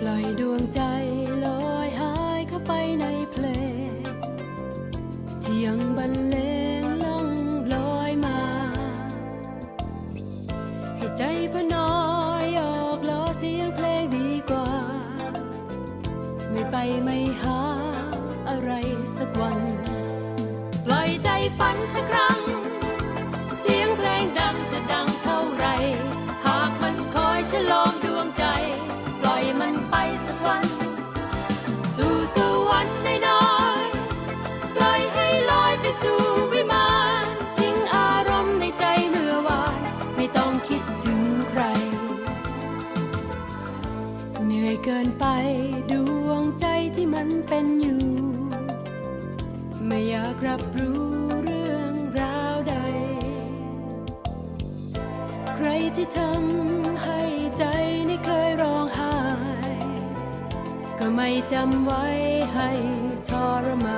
ปล่อยดวงใจลอยหายเข้าไปในเพลงที่ยังบรรเลงล่องลอยมา ให้ใจพน้อยออกล้อเสียงเพลงดีกว่า ไม่ไปไม่หาอะไรสักวัน อยู่ ไม่อยากรับรู้เรื่องราวใด ใครที่ทำให้ใจนี่เคยร้องไห้ ก็ไม่จำไว้ให้ทรมาน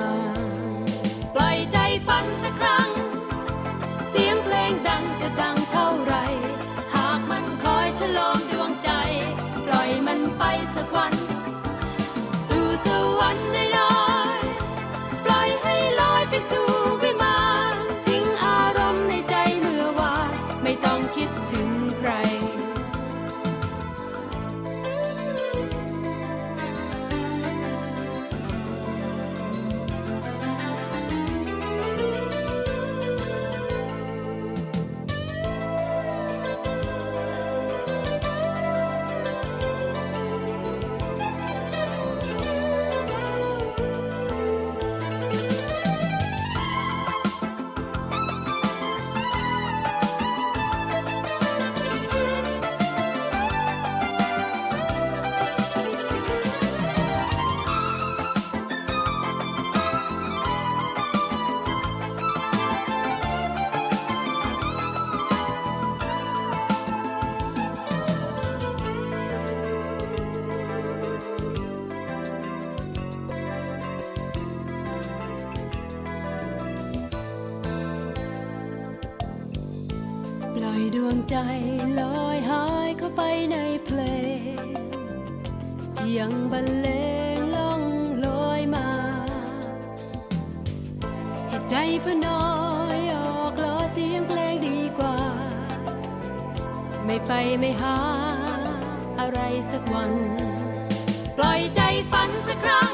ดวงใจลอยหายเข้าไปในเพลงยังบรรเลงล่องลอยมาเหตุใจพอน้อยออกล้อเสียงเพลงดีกว่า ไม่ไปไม่หาอะไรสักวัน ปล่อยใจฝันสักครั้ง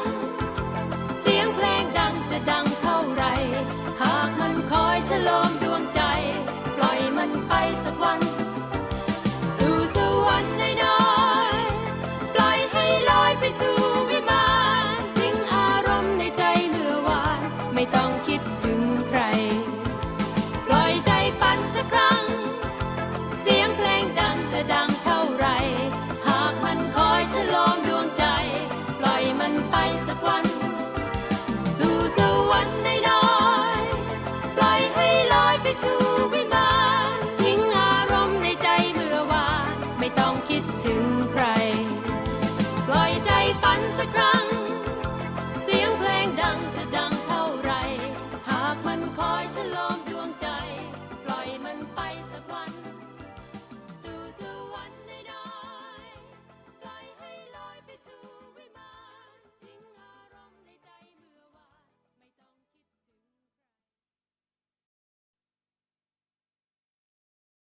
you.